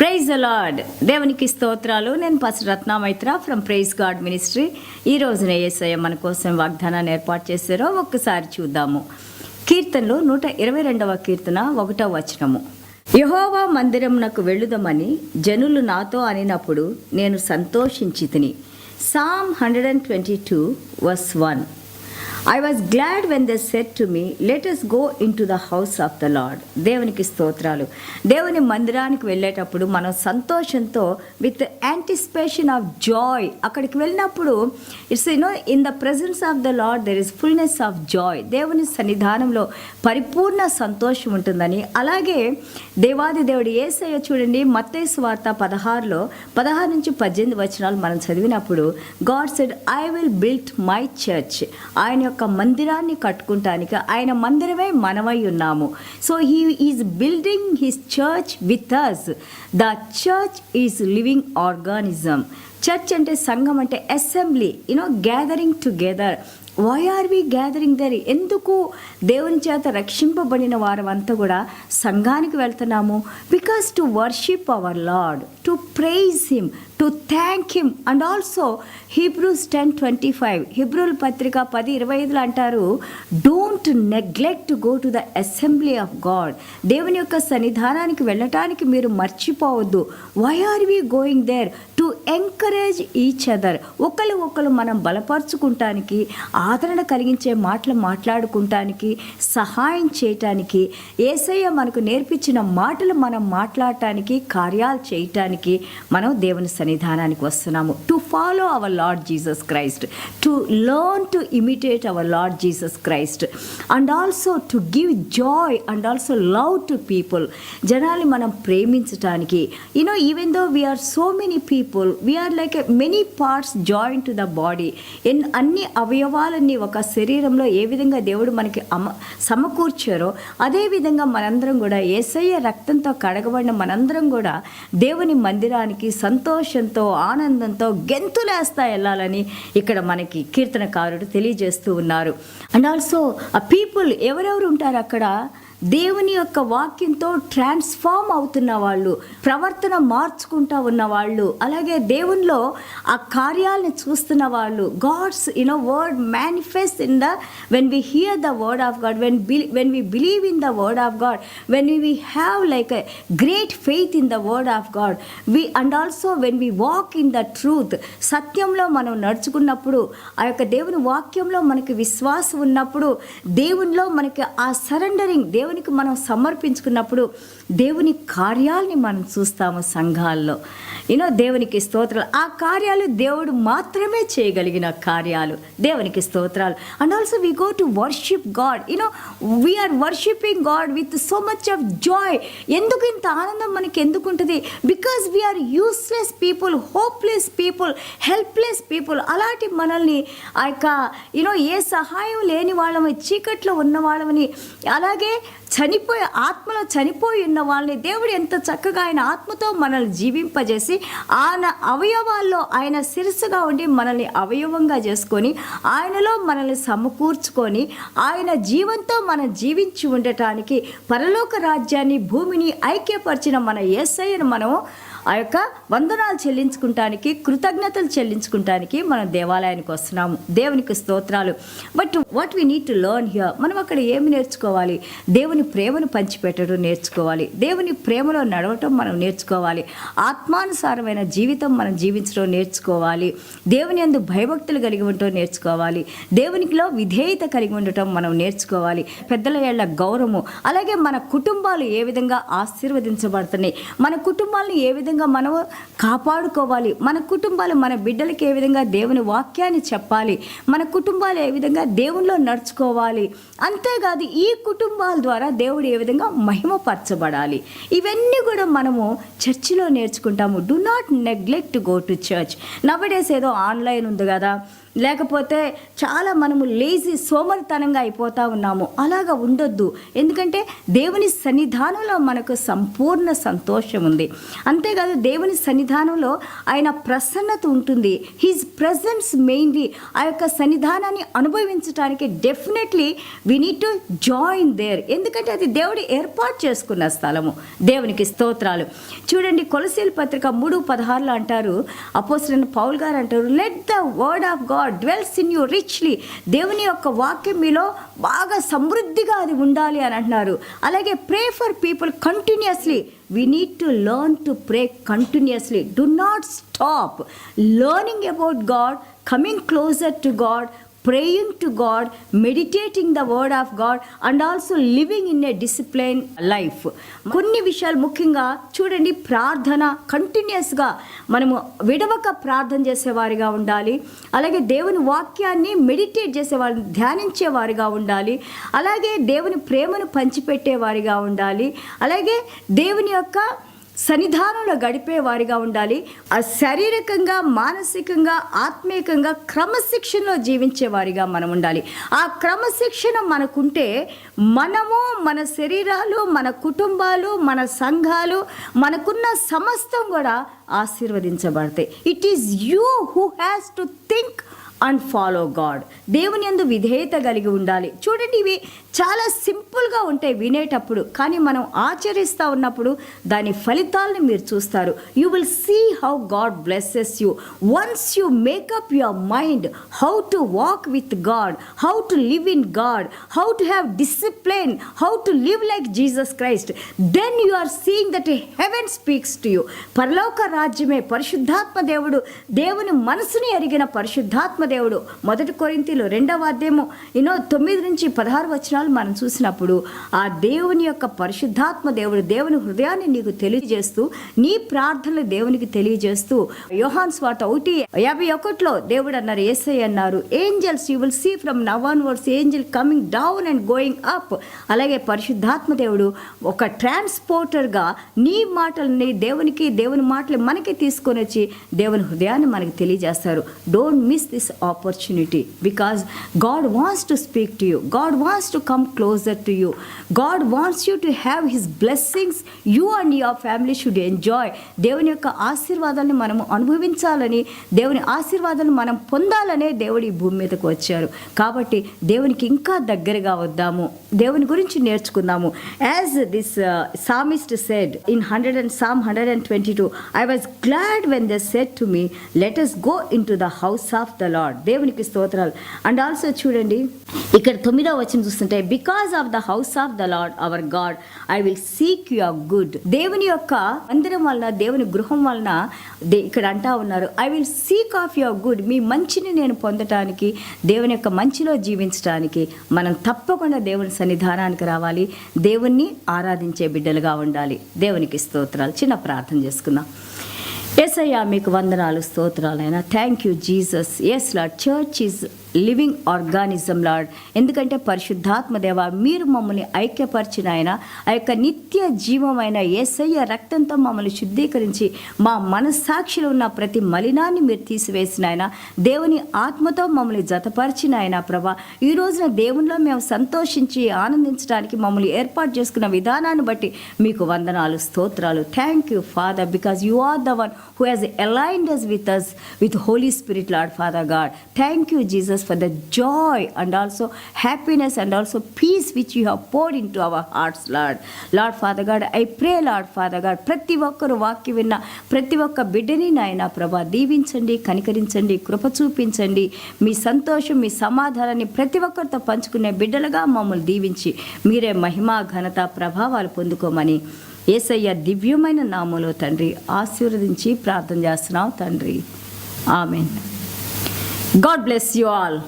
Praise అలాడ్ దేవునికి స్తోత్రాలు. నేను పసి రత్నామైత్ర ఫ్రమ్ ప్రైజ్ గాడ్ మినిస్ట్రీ ఈ రోజున ఏసయ్య మన కోసం వాగ్దానాన్ని ఏర్పాటు చేశారో ఒక్కసారి చూద్దాము. కీర్తనలు నూట ఇరవై రెండవ కీర్తన ఒకటవ వచనము. యహోవా మందిరమునకు వెళ్ళుదామని జనులు నాతో అనినప్పుడు నేను సంతోషించి తిని psalm hundred and twenty two verse one I was glad when the said to me let go into the house of the Lord దేవునికి స్తోత్రాలు. దేవుని మందిరానికి వెళ్ళేటప్పుడు మనం సంతోషంతో విత్ యాంటిసిపేషన్ ఆఫ్ జాయ్ అక్కడికి వెళ్ళినప్పుడు it's you know in the presence of the Lord there is fullness of joy దేవుని సన్నిధానంలో పరిపూర్ణ సంతోషం ఉంటుందని. అలాగే దేవాది దేవుడు ఏసయ్య చూడండి మత్తేసు వార్త పదహారులో పదహారు నుంచి పద్దెనిమిది వచనాలు మనం చదివినప్పుడు God said I will built my church ఆయన యొక్క మందిరాన్ని కట్టుకుంటానికి ఆయన మందిరమే మనమై ఉన్నాము. So he is building his church with us the church is living organism church అంటే సంఘం అంటే assembly you know gathering together why are we gathering there ఎందుకు దేవుని చేత రక్షింపబడిన వారమంతా కూడా సంఘానికి వెళ్తున్నాము? Because to worship our Lord to praise him to thank him and also Hebrews ten twenty five హిబ్రూల్ పత్రిక పది ఇరవై ఐదులో అంటారు don't neglect go to the assembly of God దేవుని యొక్క సన్నిధానానికి వెళ్ళటానికి మీరు మర్చిపోవద్దు. Why are we going there to encour encourage each other ఒకరు ఒకరు మనం బలపరుచుకుంటానికి ఆదరణ కలిగించే మాటలు మాట్లాడుకుంటానికి సహాయం చేయటానికి ఏసయ్య మనకు నేర్పించిన మాటలు మనం మాట్లాడటానికి కార్యాలు చేయటానికి మనం దేవుని సన్నిధానానికి వస్తున్నాము. To follow our Lord Jesus Christ to learn to imitate our Lord Jesus Christ and also to give joy and also love to people జనాల్ని మనం ప్రేమించటానికి. You know even though we're so many people we're like many parts join to the body ఎన్ అన్ని అవయవాలన్నీ ఒక శరీరంలో ఏ విధంగా దేవుడు మనకి అమ సమకూర్చారో అదేవిధంగా మనందరం కూడా ఏసయ్య రక్తంతో కడగబడిన మనందరం కూడా దేవుని మందిరానికి సంతోషంతో ఆనందంతో గెంతులేస్తా వెళ్ళాలని ఇక్కడ మనకి కీర్తనకారుడు తెలియజేస్తూ ఉన్నారు. అండ్ ఆల్సో ఆ పీపుల్ ఎవరెవరు ఉంటారు అక్కడ? దేవుని యొక్క వాక్యంతో ట్రాన్స్ఫార్మ్ అవుతున్న వాళ్ళు ప్రవర్తన మార్చుకుంటా ఉన్న వాళ్ళు అలాగే దేవునిలో ఆ కార్యాలను చూస్తున్న వాళ్ళు God's you know word manifest in the when we hear the word of God when bel when we believe in the word of God when we have like a great faith in the word of God we and also when we walk in the truth సత్యంలో మనం నడుచుకున్నప్పుడు ఆ యొక్క దేవుని వాక్యంలో మనకి విశ్వాసం ఉన్నప్పుడు దేవునిలో మనకి ఆ సరెండరింగ్ దేవునికి మనం సమర్పించుకున్నప్పుడు దేవుని కార్యాలని మనం చూస్తాము సంఘాల్లో. యూనో దేవునికి స్తోత్రాలు. ఆ కార్యాలు దేవుడు మాత్రమే చేయగలిగిన కార్యాలు. దేవునికి స్తోత్రాలు. And also we go to worship God you know we're worshipping God with so much of joy ఎందుకు ఇంత ఆనందం మనకి ఎందుకు ఉంటుంది because we're useless people hopeless people helpless people అలాంటి మనల్ని ఆ యొక్క యూనో ఏ సహాయం లేని వాళ్ళమని చీకట్లో ఉన్న వాళ్ళమని అలాగే చనిపోయి ఆత్మలో చనిపోయి ఉన్న వాళ్ళని దేవుడు ఎంత చక్కగా ఆయన ఆత్మతో మనల్ని జీవింపజేసి ఆయన అవయవాల్లో ఆయన శిరస్సుగా ఉండి మనల్ని అవయవంగా చేసుకొని ఆయనలో మనల్ని సమకూర్చుకొని ఆయన జీవంతో మనం జీవించి ఉండటానికి పరలోక రాజ్యాన్ని భూమిని ఐక్యపరిచిన మన ఏసయ్యను మనం ఆ యొక్క వందనాలు చెల్లించుకుంటానికి కృతజ్ఞతలు చెల్లించుకుంటానికి మనం దేవాలయానికి వస్తున్నాము. దేవునికి స్తోత్రాలు. But what we need to learn here మనం అక్కడ ఏమి నేర్చుకోవాలి? దేవుని ప్రేమను పంచిపెట్టడం నేర్చుకోవాలి. దేవుని ప్రేమలో నడవటం మనం నేర్చుకోవాలి. ఆత్మానుసారమైన జీవితం మనం జీవించడం నేర్చుకోవాలి. దేవుని అందు భయభక్తులు కలిగి ఉండటం నేర్చుకోవాలి. దేవునికిలో విధేయత కలిగి ఉండటం మనం నేర్చుకోవాలి. పెద్దల ఏళ్ళ గౌరవము. అలాగే మన కుటుంబాలు ఏ విధంగా ఆశీర్వదించబడుతున్నాయి? మన కుటుంబాలను ఏ విధంగా విధంగా మనం కాపాడుకోవాలి. మన కుటుంబాలు మన బిడ్డలకి ఏ విధంగా దేవుని వాక్యాన్ని చెప్పాలి? మన కుటుంబాలు ఏ విధంగా దేవునిలో నడుచుకోవాలి? అంతేకాదు ఈ కుటుంబాల ద్వారా దేవుడు ఏ విధంగా మహిమపరచబడాలి? ఇవన్నీ కూడా మనము చర్చిలో నేర్చుకుంటాము. Do not neglect go to church nowadays ఏదో ఆన్లైన్ ఉంది కదా. లేకపోతే చాలా మనము లేజీ సోమరితనంగా అయిపోతూ ఉన్నాము. అలాగా ఉండొద్దు. ఎందుకంటే దేవుని సన్నిధానంలో మనకు సంపూర్ణ సంతోషం ఉంది. అంతేకాదు దేవుని సన్నిధానంలో ఆయన ప్రసన్నత ఉంటుంది. హీజ్ ప్రజెన్స్ మెయిన్లీ ఆ యొక్క సన్నిధానాన్ని అనుభవించడానికి definitely we need to join there ఎందుకంటే అది దేవుడు ఏర్పాటు చేసుకున్న స్థలము. దేవునికి స్తోత్రాలు. చూడండి కొలసీల పత్రిక మూడు పదహారులో అంటారు. అపోసిన పౌల్ గారు అంటారు let the word of God dwells in you richly దేవుని యొక్క వాక్యం మీలో బాగా సమృద్ధిగా అది ఉండాలి అని అంటున్నారు. అలాగే pray for people continuously we need to learn to pray continuously do not stop learning about God coming closer to God praying to God, meditating the word of God, and also living in a disciplined life. కొన్ని విషయాలు ముఖ్యంగా చూడండి ప్రార్థన కంటిన్యూస్గా మనము విడవక ప్రార్థన చేసేవారిగా ఉండాలి. అలాగే దేవుని వాక్యాన్ని మెడిటేట్ చేసేవారిని ధ్యానించేవారిగా ఉండాలి. అలాగే దేవుని ప్రేమను పంచిపెట్టేవారిగా ఉండాలి. అలాగే దేవుని యొక్క సన్నిధానంలో గడిపే వారిగా ఉండాలి. ఆ శారీరకంగా మానసికంగా ఆత్మీయంగా క్రమశిక్షణలో జీవించే వారిగా మనం ఉండాలి. ఆ క్రమశిక్షణ మనకుంటే మనము మన శరీరాలు మన కుటుంబాలు మన సంఘాలు మనకున్న సమస్తం కూడా ఆశీర్వదించబడతాయి. It is you who has to think and follow God దేవుని యందు విధేయత కలిగి ఉండాలి. చూడండి ఇవి చాలా సింపుల్గా ఉంటాయి వినేటప్పుడు. కానీ మనం ఆచరిస్తూ ఉన్నప్పుడు దాని ఫలితాలను మీరు చూస్తారు. You will see how God blesses you once you make up your mind how to walk with God how to live in God how to have discipline how to live like Jesus Christ then you are seeing that heaven speaks to you పరలోక రాజ్యమే పరిశుద్ధాత్మ దేవుడు దేవుని మనసుని ఎరిగిన పరిశుద్ధాత్మ దేవుడు. మొదటి కొరింతీలో రెండవ అధ్యాయము. ఎన్నో తొమ్మిది నుంచి పదహారు వచనాలు మనం చూసినప్పుడు ఆ దేవుని యొక్క పరిశుద్ధాత్మ దేవుడు దేవుని హృదయాన్ని నీకు తెలియజేస్తూ నీ ప్రార్థనలు దేవునికి తెలియజేస్తూ యోహాన్ స్వార్త ఒకటి యాభై ఒకటిలో దేవుడు అన్నారు ఎస్ఐ అన్నారు angels you will see from now onwards angel coming down and going up అలాగే పరిశుద్ధాత్మ దేవుడు ఒక ట్రాన్స్పోర్టర్గా నీ మాటల్ని దేవునికి దేవుని మాటలు మనకి తీసుకొని వచ్చి దేవుని హృదయాన్ని మనకి తెలియజేస్తారు. Don't miss this opportunity because God wants to speak to you God wants to come closer to you God wants you to have his blessings you and your family should enjoy దేవుని యొక్క ఆశీర్వాదాన్ని మనము అనుభవించాలని దేవుని ఆశీర్వాదాన్ని మనం పొందాలనే దేవుడు ఈ భూమి మీదకు వచ్చారు కాబట్టి దేవునికి ఇంకా దగ్గరగా వద్దాము. దేవుని గురించి నేర్చుకుందాము. As this psalmist said in hundred and psalm hundred and twenty two I was glad when the said to me let us go into the house of the Lord దేవునికి స్తోత్రాలు. అండ్ ఆల్సో చూడండి ఇక్కడ తొమ్మిదో వచ్చిన చూస్తుంటే because of the house of the Lord our God I will seek your good దేవుని యొక్క మందిరం వలన దేవుని గృహం వలన ఇక్కడ అంటా ఉన్నారు I will seek of your good మీ మంచిని నేను పొందటానికి దేవుని యొక్క మంచిలో జీవించడానికి మనం తప్పకుండా దేవుని సన్నిధానానికి రావాలి దేవుణ్ణి ఆరాధించే బిడ్డలుగా ఉండాలి. దేవునికి స్తోత్రాలు. చిన్న ప్రార్థన చేసుకుందాం. ఎస్ఐయా మీకు వందనాలు స్తోత్రాలైనా thank you Jesus yes Lord church is living organism Lord ఎందుకంటే పరిశుద్ధాత్మ దేవ మీరు మమ్మల్ని ఐక్యపరిచిన ఆయన ఆ యొక్క నిత్య జీవమైన ఏసయ్య రక్తంతో మమ్మల్ని శుద్ధీకరించి మా మనస్సాక్షిలో ఉన్న ప్రతి మలినాన్ని మీరు తీసివేసిన ఆయన దేవుని ఆత్మతో మమ్మల్ని జతపరిచిన ఆయన ప్రభా. ఈ రోజున దేవునిలో మేము సంతోషించి ఆనందించడానికి మమ్మల్ని ఏర్పాటు చేసుకున్న విధానాన్ని బట్టి మీకు వందనాలు స్తోత్రాలు. Thank you Father because you are the one who has aligned us with us with Holy Spirit Lord Father God thank you Jesus for the the and also happiness and also peace peace you you poured poured into our hearts Lord. Lord Father God, I pray, Lord Father God, ప్రతి ఒక్కరు వాక్య విన్న ప్రతి ఒక్క బిడ్డని నాయన ప్రభా దీవించండి కనికరించండి కృప చూపించండి. మీ సంతోషం మీ సమాధానాన్ని ప్రతి ఒక్కరితో పంచుకునే బిడ్డలుగా మమ్మల్ని దీవించి మీరే మహిమా ఘనత ప్రభావాలు పొందుకోమని. ఏసయ్య దివ్యమైన నామలో తండ్రి ఆశీర్వదించి ప్రార్థన చేస్తున్నాం తండ్రి. Amen. God bless you all